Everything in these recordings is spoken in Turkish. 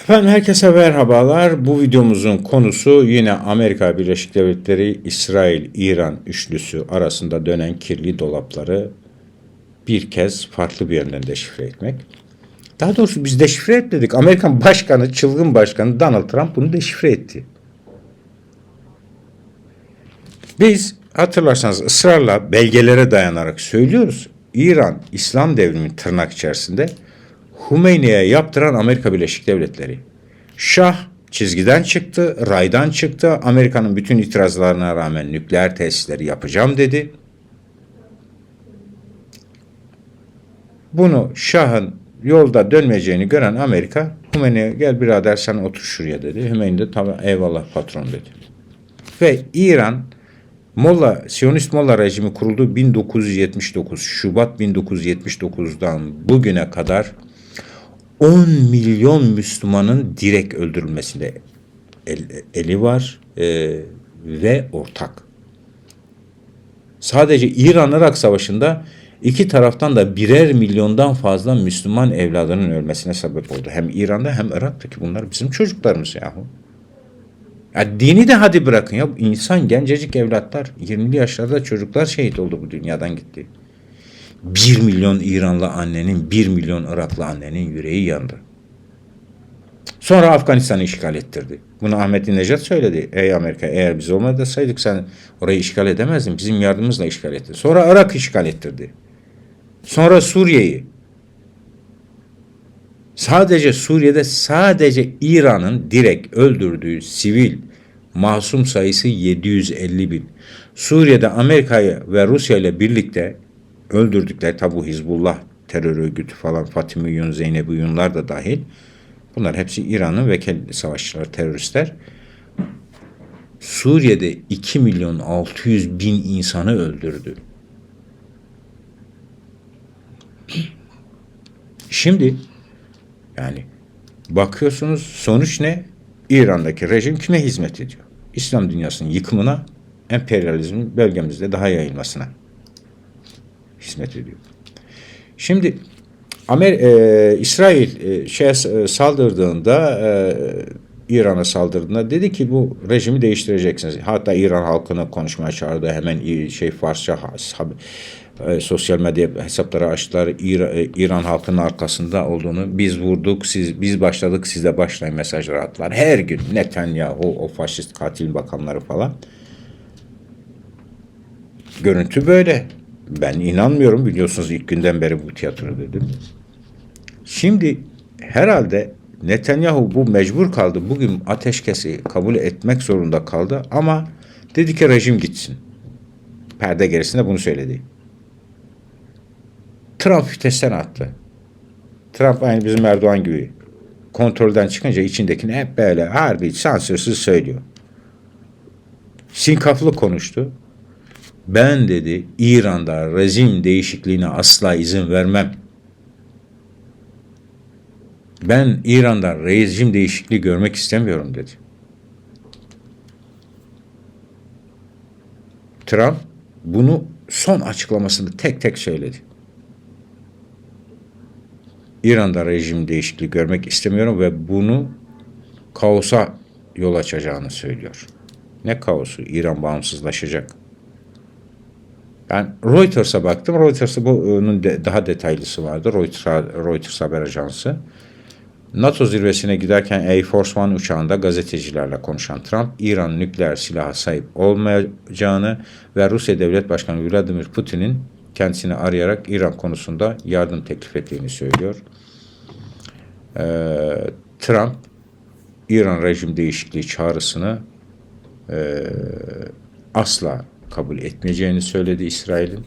Efendim herkese merhabalar. Bu videomuzun konusu yine Amerika Birleşik Devletleri, İsrail, İran üçlüsü arasında dönen kirli dolapları bir kez farklı bir yönden deşifre etmek. Daha doğrusu biz deşifre etmedik. Amerikan başkanı, çılgın başkanı Donald Trump bunu deşifre etti. Biz hatırlarsanız ısrarla belgelere dayanarak söylüyoruz. İran İslam devrimi tırnak içerisinde Hümeyni'ye yaptıran Amerika Birleşik Devletleri. Şah çizgiden çıktı, raydan çıktı. Amerika'nın bütün itirazlarına rağmen nükleer tesisleri yapacağım dedi. Bunu Şah'ın yolda dönmeyeceğini gören Amerika, Hümeyni'ye gel birader sen otur şuraya dedi. Hümeyni de tamam eyvallah patron dedi. Ve İran Molla, Siyonist Molla rejimi kuruldu 1979. Şubat 1979'dan bugüne kadar 10 milyon Müslümanın direkt öldürülmesinde el- eli var e, ve ortak. Sadece İran-Irak savaşında iki taraftan da birer milyondan fazla Müslüman evladının ölmesine sebep oldu. Hem İran'da hem Irak'taki bunlar bizim çocuklarımız yahu. Ya dini de hadi bırakın ya. insan gencecik evlatlar 20'li yaşlarda çocuklar şehit oldu bu dünyadan gitti. 1 milyon İranlı annenin 1 milyon Iraklı annenin yüreği yandı. Sonra Afganistan'ı işgal ettirdi. Bunu Ahmet Nejat söyledi. Ey Amerika eğer biz olmasaydık sen orayı işgal edemezdin. Bizim yardımımızla işgal etti. Sonra Irak işgal ettirdi. Sonra Suriye'yi. Sadece Suriye'de sadece İran'ın direkt öldürdüğü sivil masum sayısı 750 bin. Suriye'de Amerika'yı ve Rusya ile birlikte öldürdükleri tabi bu Hizbullah terör örgütü falan Fatimi Yun, Zeynep Yunlar da dahil. Bunlar hepsi İran'ın vekil savaşçılar, teröristler. Suriye'de 2 milyon 600 bin insanı öldürdü. Şimdi yani bakıyorsunuz sonuç ne? İran'daki rejim kime hizmet ediyor? İslam dünyasının yıkımına, emperyalizmin bölgemizde daha yayılmasına hizmet ediyor. Şimdi Amer e, İsrail e, şeye e, saldırdığında e, İran'a saldırdığında dedi ki bu rejimi değiştireceksiniz. Hatta İran halkını konuşmaya çağırdı. Hemen şey Farsça e, sosyal medya hesapları açtılar. İra- e, İran halkının arkasında olduğunu biz vurduk, siz biz başladık, siz de başlayın mesajları attılar. Her gün Netanyahu, o faşist katil bakanları falan. Görüntü böyle. Ben inanmıyorum biliyorsunuz ilk günden beri bu tiyatro dedim. Şimdi herhalde Netanyahu bu mecbur kaldı. Bugün ateşkesi kabul etmek zorunda kaldı ama dedi ki rejim gitsin. Perde gerisinde bunu söyledi. Trump vitesten attı. Trump aynı bizim Erdoğan gibi. Kontrolden çıkınca içindekini hep böyle harbi sansürsüz söylüyor. Sinkaflı konuştu. Ben dedi İran'da rejim değişikliğine asla izin vermem. Ben İran'da rejim değişikliği görmek istemiyorum dedi. Trump bunu son açıklamasında tek tek söyledi. İran'da rejim değişikliği görmek istemiyorum ve bunu kaosa yol açacağını söylüyor. Ne kaosu? İran bağımsızlaşacak. Ben Reuters'a baktım. Reuters'ta bunun de, daha detaylısı vardı. Reuters, Reuters haber ajansı. NATO zirvesine giderken Air Force One uçağında gazetecilerle konuşan Trump, İran nükleer silaha sahip olmayacağını ve Rusya Devlet Başkanı Vladimir Putin'in kendisini arayarak İran konusunda yardım teklif ettiğini söylüyor. Ee, Trump, İran rejim değişikliği çağrısını e, asla kabul etmeyeceğini söyledi İsrail'in.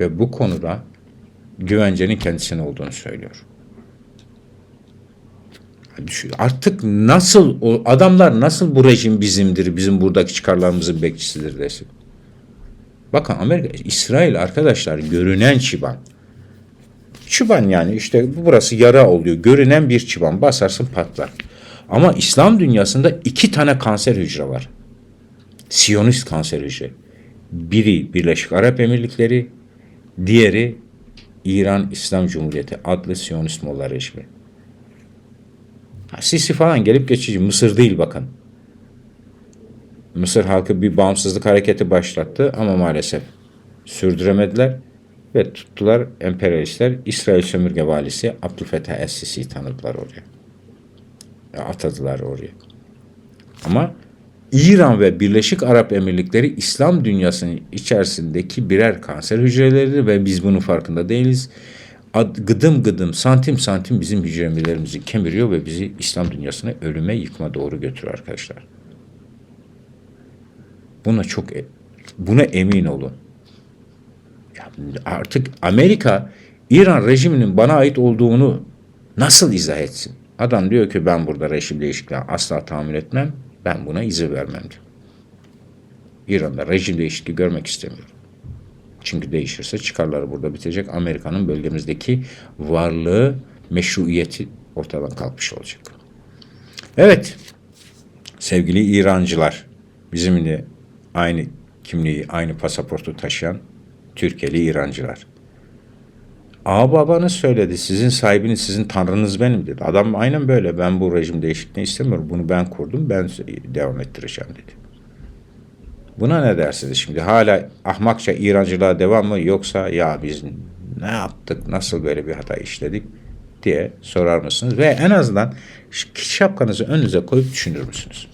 Ve bu konuda güvencenin kendisine olduğunu söylüyor. Artık nasıl o adamlar nasıl bu rejim bizimdir, bizim buradaki çıkarlarımızın bekçisidir desin. Bakın Amerika, İsrail arkadaşlar görünen çıban. Çıban yani işte burası yara oluyor. Görünen bir çıban basarsın patlar. Ama İslam dünyasında iki tane kanser hücre var. Siyonist kanser hücre. Biri Birleşik Arap Emirlikleri, diğeri İran İslam Cumhuriyeti adlı Siyonist Molla rejimi. Sisi falan gelip geçici. Mısır değil bakın. Mısır halkı bir bağımsızlık hareketi başlattı ama maalesef sürdüremediler ve tuttular emperyalistler İsrail sömürge valisi Abdülfettah Es-Sisi'yi tanıdılar oraya. Ya, Atadılar oraya. Ama İran ve Birleşik Arap Emirlikleri İslam dünyasının içerisindeki birer kanser hücreleridir ve biz bunun farkında değiliz. Ad- Gıdım gıdım, santim santim bizim hücrelerimizi kemiriyor ve bizi İslam dünyasına ölüme, yıkma doğru götürüyor arkadaşlar. Buna çok e- buna emin olun. Ya artık Amerika İran rejiminin bana ait olduğunu nasıl izah etsin? Adam diyor ki ben burada rejim değişikliği asla tahammül etmem. Ben buna izin vermem diyor. İran'da rejim değişikliği görmek istemiyorum. Çünkü değişirse çıkarları burada bitecek. Amerika'nın bölgemizdeki varlığı, meşruiyeti ortadan kalkmış olacak. Evet, sevgili İrancılar, bizimle aynı kimliği, aynı pasaportu taşıyan Türkiye'li İrancılar. Babanız söyledi. Sizin sahibiniz, sizin tanrınız benim dedi. Adam aynen böyle. Ben bu rejim değişikliğini istemiyorum. Bunu ben kurdum. Ben devam ettireceğim dedi. Buna ne dersiniz şimdi? Hala ahmakça İrancılığa devam mı yoksa ya biz ne yaptık, nasıl böyle bir hata işledik diye sorar mısınız? Ve en azından şapkanızı önünüze koyup düşünür müsünüz?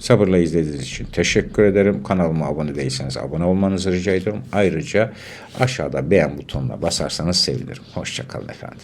Sabırla izlediğiniz için teşekkür ederim. Kanalıma abone değilseniz abone olmanızı rica ediyorum. Ayrıca aşağıda beğen butonuna basarsanız sevinirim. Hoşçakalın efendim.